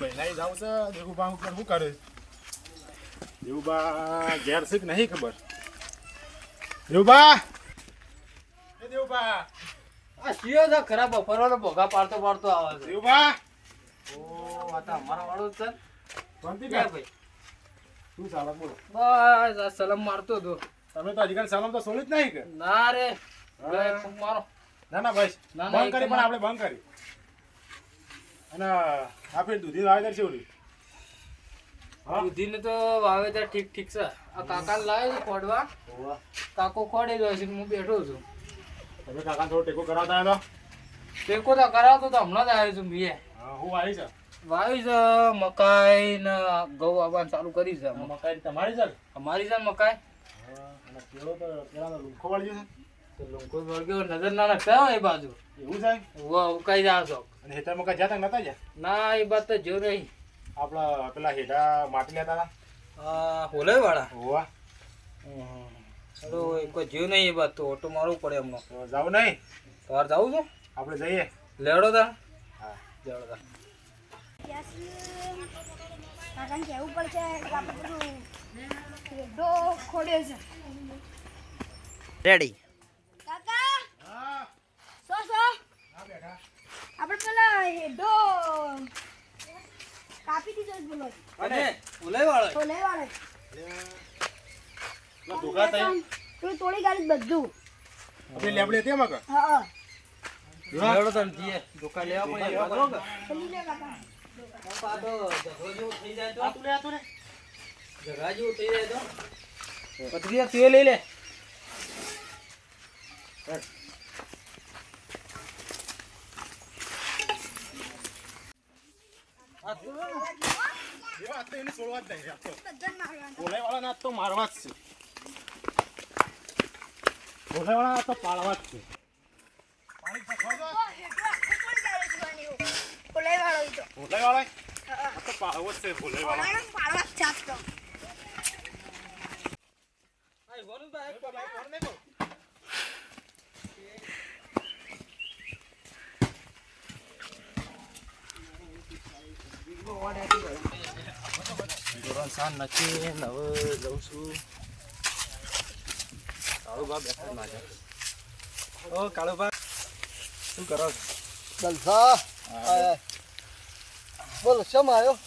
નહીં જાવ છે. દેવુબા ઉપર શું કરે? દેવુબા ઘેર છે કે નહીં ખબર? દેવુબા એ દેવુબા આ શિયો છે ખરાબ બપોરવાનો ભોગા પાડતો પાડતો આવે છે. દેવુબા ઓ આ તો અમારા વાળો જ છે. શાંતિ ક્યાં કર ભાઈ? શું ચાલે બોલો? બસ આ સલામ મારતો હતો. તમે તો આજકાલ સલામ તો સોલી જ નહીં કે? ના રે. મારો. ના ના ભાઈ. બંધ કરી પણ આપણે બંધ કરી. અને આપણે દૂધી વાવેતર છે ઓલી? હા? બુદ્ધિને તો વાવેતર ઠીક ઠીક છે. આ કાકા લાવ્યો છે ખોડવા. કાકો ખોડી જ હોય છે હું બેઠો છું. તમે કાકા થોડો ટેકો કરાવતા હતા? ટેકો તો કરાવતો તો હમણાં જ આવ્યો છું બીએ હા હું આવી છે? વાવી છે મકાઈ ને ઘઉં આવવાનું ચાલુ કરી છે. મકાઈ તમારી છે? અમારી છે મકાઈ? લુખો વળગ્યો નજર ના નાખતા એ બાજુ. એવું છે? ઉકાઈ જાવ છો. અને હેતરમાં મકા જતા નતા ગયા? ના એ બાત તો જો નહીં. આપણા પેલા હેઠા માટી લેતા હતા. આ હોલે વાળા હોવા ચલો કોઈ જીવ નહીં એ બાત તો ઓટો મારવું પડે એમનો. તો જાવ નહીં? સવાર જવું છે? આપણે જઈએ. લેવડો તા. હા. પડશે આપણે બધું રેડો ખોડ્યો છે રેડી કાકા હા સો સો હા બેઠા આપણે પેલા કાપી દીધો બોલો અને હોલે વાળો તો લેવાડે પેલા ધોકા તઈ તું તોડી કાઢી બધું. આપણી લેબડી હતી એમાં હા હા. લેવડો તાર જીએ. દુકા લેવા પડે એ બાજુ લે કાકા આ તો થઈ જાય તો. તું લે તું લે. જગા જેવું થઈ જાય તો. પત્રીયા તું એ લઈ લે એવા હાથ તો એને છોડવા જ નહીં આ તો બધાને મારવાના બોલાઈવાળાના હાથ તો મારવા જ છે પાડવા જ છે. બોલાઈ વાળો તો હા. આ તો પાડવો છે બોલાઈવાળા બોલાઈને પાડવા જ છે આજ તો. આ વરુણભાઈ ફોન નહીં કરો. ધોરણ સાત નથી ને હવે જઉં છું. કાળુભા બેઠા મારે. ઓ કાળુભા શું કરો છો? જલસા. બોલો શમ આવ્યો?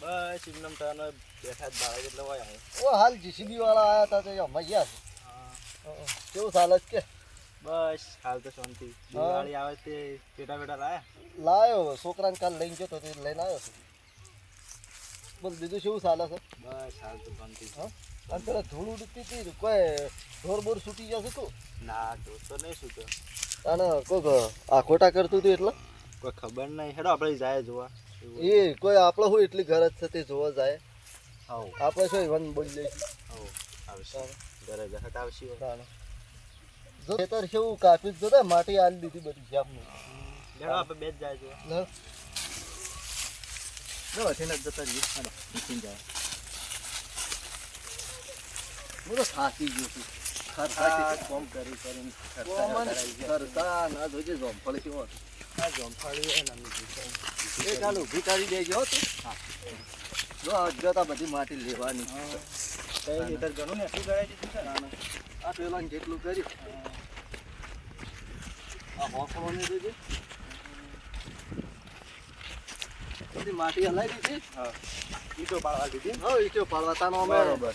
બસ એમનામ તને બેઠા જ બાળક એટલે હોય ઓ હાલ જીસીબી વાળા આવ્યા હતા તો મજા ગયા છે. કેવું ચાલે જ કે? બસ હાલ તો શાંતિ. દિવાળી આવે તે પેટા પેટા લાયા? લાયો છોકરાને કાલ લઈને જતો તો લઈને આવ્યો છું. બોલ બીજું શું ચાલે છે બસ હાલ તો શાંતિ. હા? અને પેલા ધૂળ ઉડતી હતી કોઈ ઢોર બોર છૂટી જશે તું? ના દોસ્તો નહીં શું તો અને કોઈક આ ખોટા કરતું હતું એટલે? કોઈ ખબર નહીં. હેડો આપણે જાય જોવા. એ કોઈ આપણે શું એટલી ગરજ છે તે જોવા જાય. હાઉ આપણે શું વન બોલી લઈશું? હા આવશે. ઘરે ઘરે આવશે. જો ખેતર કેવું કાપી જ જોતા માટી આલી દીધી બધી જામની. આપણે બે જ જાય જોવા. જ જતા રહીએ હેડો નીકળી જાય હું તો થાકી ગયો છું આ કોમ કરી કરીને ખર્ચા ના જોજે જોમફળ કેવો. આ જોમફળી હે ને અમે એ કાલ ઊભી કરી દેજો હો હા જો અજગતા બધી માટી લેવાની કઈ લીટર ઘણું ને શું કરાવી દીધું છે? આ પેલા જેટલું કર્યું આ હોફળો ને જોજે બધી માટી હલાવી દીધી. ઈટો પાડવા દીધી. હા ઈટો પાડવા તાનો અમે બરોબર.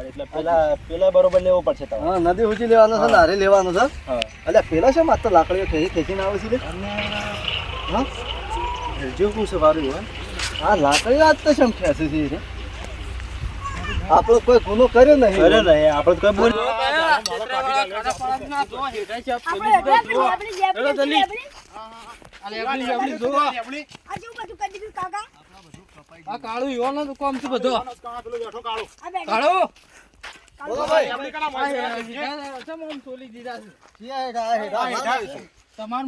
એટલે નદી ઉજી લેવાનો છે હારે લેવાનું છે. હા. અલ્યા પેલા છે માત્ર લાકડીઓ ખેંચી ખેંચીને આવે છે હા? જો શું છે વારું હે આ લાકડીઓ આજ તો શેમ ખેંચે છે આપણો કોઈ ગુનો કર્યો નહીં. અરે રે આપણે કોઈ બોલ આપણે હેડો આપણી આપણી લેબડી આપણી લેબડી. લેબડી. આ જેવું બધું કરી દીધું કાકા? આ કાળું યુવાનો તો કોમ છે બધો. કાળો. તમાર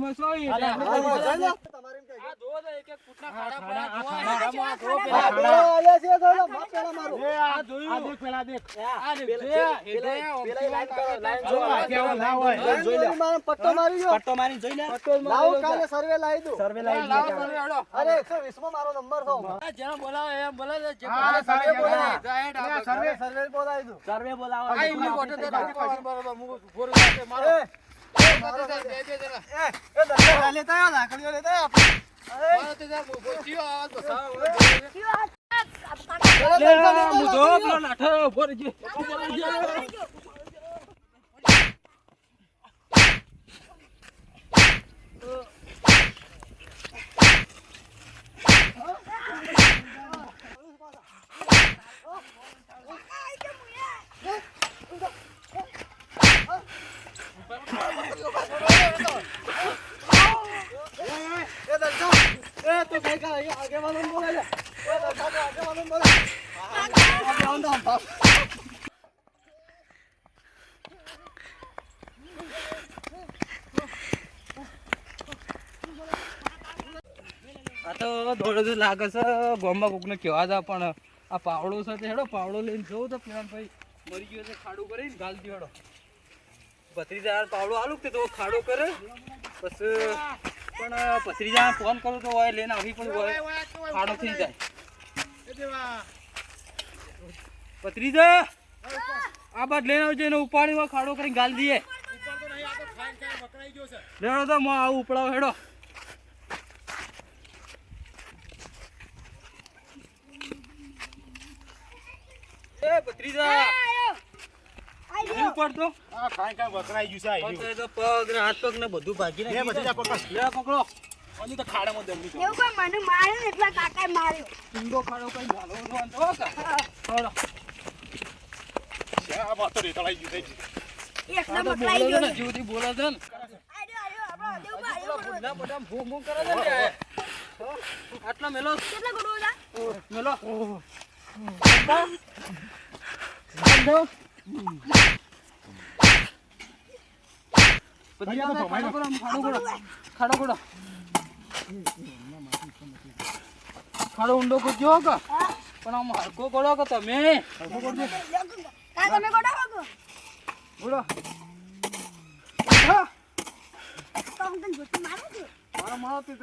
પટ્ટો મારી પટ્ટો મારી જોઈ લે. લાવો કાલે સર્વે લાવી દો. લાવો સર્વે હેડો. અરે 120 માં મારો નંબર છે. આ જેનો એમ બોલાવે જે સર્વે સર્વે બોલાવે. બોલાવે. સર્વે, સર્વે બોલાવી દો. સર્વે બોલાવો. આ તો બરોબર. હું મારો. એ, એ, લેતા લાકડીઓ લેતા આપણે. અરે, મારો તો જા, ગોઠીઓ આવા તો સાવ. કયો હાથ? આ કાકા પેલા લે, દંડા લેતા હું જો આવો, પેલો લાઠો ઊભો રહેજે. ઊભો રહેજે. એ દંડા, એ તું કઈ કા, અહીંયા આગેવાનોને બોલાવી લે. એ દંડા, તું આગેવાનોને બોલાવી. આગેવાન તો આમ ભાગ. આ તો દોડે તો લાગે છે. ગોમમાં કોકને કહેવા હતા પણ આ પાવડો છે તે હેડો, પાવડો લઈને જવું તો પેલા ભાઈ મરી ગયો છે, ખાડું કરીને ગાલ દો હેડો. ભત્રીજા પાવડો આલું કે તો ખાડો કરે? બસ પણ ભત્રીજા ફોન કરું તો હોય, લઈને આવી પણ હોય. ખાડો થઈ જાય. ભત્રીજા, આ બાદ લઈને આવજો, એને ઉપાડીમાં ખાડો કરીને ગાલ દઈએ લેડો તો આવું ઉપડાવો, હેડો. એ ભત્રીજા. આ ખાઈને ખાઈને વકરાઈ ગયું છે તો રહ્યું. એ તો પગ ને હાથ પગ ને બધું ભાગી પકડ. લે પકડો. અને તો ખાડામાં દબી છે. એવું કોઈ મને માર્યો ને એટલા કાકાએ માર્યો. ઊંડો ખાડો કઈ નાનો ઊંડો આમ તો કા ચાલો આ વાત રેતળાઈ ગયું. એકદમ ગયો. ને જીવથી બોલે છે ને. ને આટલા મેલો. કેટલા મેલો. ભમાઈ ખાડો ખાડો. ખાડો ઊંડો કરજો કે. પણ આમ હરકો કરો કે તમે? ગોળો તો હું તને મારું છું. મારો બરોબર દે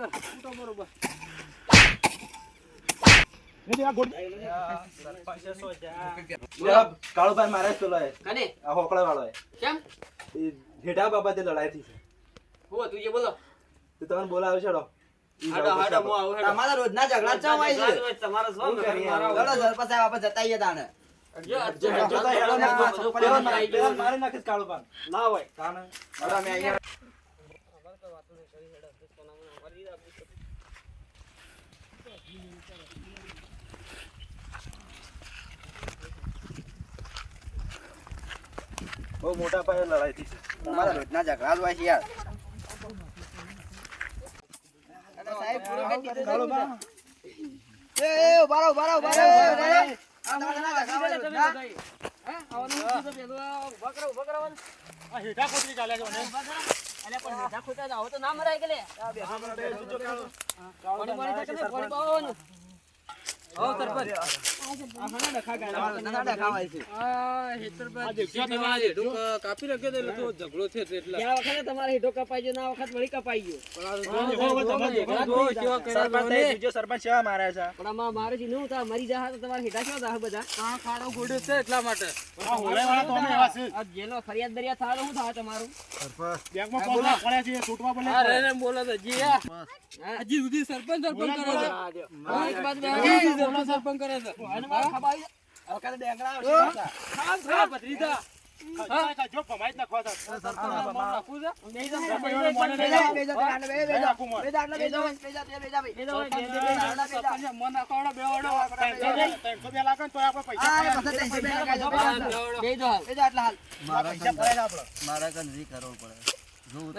ગોળ. કાળુભાઈ મારે પેલો. હોકળા વાળો. કેમ? એ બાબતે લડાઈ થઈ છે. હું તું જે બોલો. તો તમને બોલાવે છે ઈ હાડો જાઓ હાડો પછી હું આવું હેડો. તમારા રોજના ઝઘડા જ હોય છે. તમારો શું સાહેબ આપણે. જોતા હેડો ને, પેલા મારી- નાખીશ કાળુભાઈ. ના હોય. તાણે. હવે અમે અહીંયા બહુ મોટા પાયે લડાઈ થઈ છે. તમારા રોજના ઝઘડા જ હોય છે યાર. સાહેબ પૂરો કરી દીધો. એ, એ, ઊભા રહો, ઊભા ઊભા રહો. આ તમારા હેઠા કોતરી ચાલ્યા છે મને. તમારા રોજના છે. આ હેતરભાઈ તમારા હેઠું ક- કાપી નાખ્યો તો એટલે તમારે સરપંચ સરપંચ મારે માટે આ ફરિયાદ તો થાય એવા છે. બેંકમાં કોલ પડ્યા છે, છૂટવા બોલે સરપંચ સરપંચ કરે સરપંચ સરપંચ કરે છે આ વખતે બેંગડા આવશે. હતા.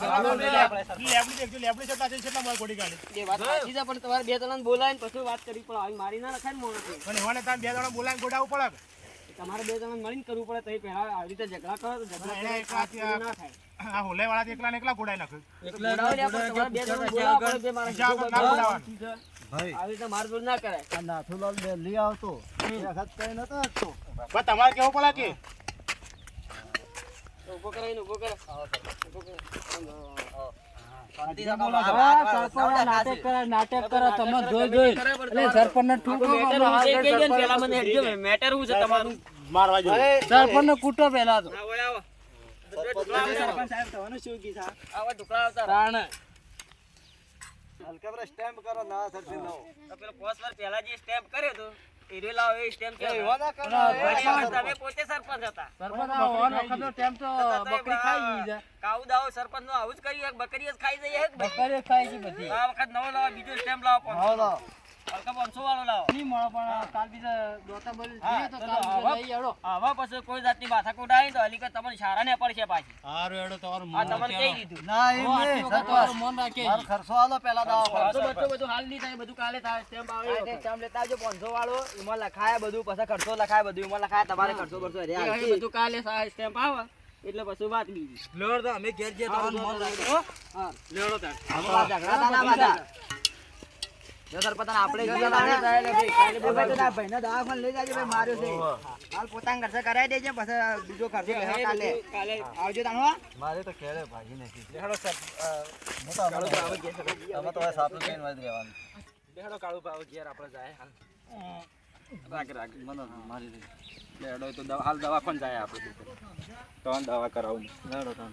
સરપંચ નાખવું છે સરપંચોને મને બે જણા બોલાય ને ને. મારા કરવું પડે તમારે બે પડે. તમારે જણા મળીને કરવું પડે તો પહેલા આવી રીતે ઝઘડા કરો તો ઝઘડા એકલા ના થાય આ હોલે વાળા એકલા ને એકલા ગોડાઈ નાખ્યું એકલા બે જણા બોલાવો પડે, મારા ના. આવી રીતે માર જોડ ના કરાય. આ નાથુલાલ દિલ્હી આવતો. એ વખત કઈ નતો હસતો પણ તમારે કેવું પડે કે ઊભો કરાઈને ઊભો કરે ઊભો કરે. સરપંચ નાટક કરે તમે જોઈ જોઈ. એટલે મેટર હું છે ને સરપંચ. પેલા મને હેડજો ને, મેટર હું છે તમારું. મારવા જેવું સરપંચને કૂટો પહેલા તો. આવો આવો. સરપંચ સાહેબ થવાનું શું કી થા આવો ઢોકળા આવતા. રહો. હલકા પર સ્ટેમ્પ કરો ના સરથી નવો. તો પેલો કોસ પર પહેલા જે સ્ટેમ્પ કર્યો તો એ રહ્યો લાવો એ સ્ટેમ્પ કે એવા ના કરો તમે પોતે સરપંચ હતા. સરપંચ આ ઓન વખતનો ટેમ્પ તો બકરી ખાઈ ગઈ છે. કાઉ દાવો સરપંચ નો આવું જ કર્યું એક બકરી જ ખાઈ જઈએ એક બકરી ખાઈ ગઈ બધી. આ વખત નવો લાવ બીજો સ્ટેમ્પ લાવો પાંચસો. લાવો. હલકા પાંચસો વાળો લાવો? નહીં મળે પણ કાલ બીજા દોતા બોલી હા, જઈએ તો તો કાલ આવા- બીજા લઈ આવો આવા પછી કોઈ જાતની માથાકૂટ આવી તો હલીકા તમને સારા ને પડશે પાછી. હારું એડો તમારું આ તમને કહી દીધું ના એમ હો, નહીં. આટલી વખત તમારું સરપંચ મન રાખે મારો ખર્ચો આલો પેલા દાવા પાંચસો બચ્ચો બધું હાલ નહીં થાય બધું કાલે થાય સ્ટેમ્પ આવે. સ્ટેમ્પ લેતા પાંચસો વાળો. એમાં લખાય બધું પછી ખર્ચો લખાય બધું એમાં લખાય તમારે ખર્ચો બરસો બધું કાલે સ્ટેમ્પ આવે. એટલે પછી વાત બીજી. લેવડ તો અમે ઘેર જે તમારું ભાઈને દવાખાને લઈ જાજે ભાઈ માર્યો છે. હાલ પોતાના ખર્ચે કરાવી દેજે પછી બીજો ખર્ચો કાલે. કાલે. આવજો તાણો મારે તો ખેડે ભાગી નથી લેડો સર મોટા અમે તો હવે સાપલું કઈને વાજ રહેવાનું. બેહડો કાળું ભાવ ઘેર આપણે જાય હાલ. રાખ રાખ. મને મારી દે. લેડો તો દવા હાલ દવાખાને જાય આપણે. તો દવા કરાવું. તમે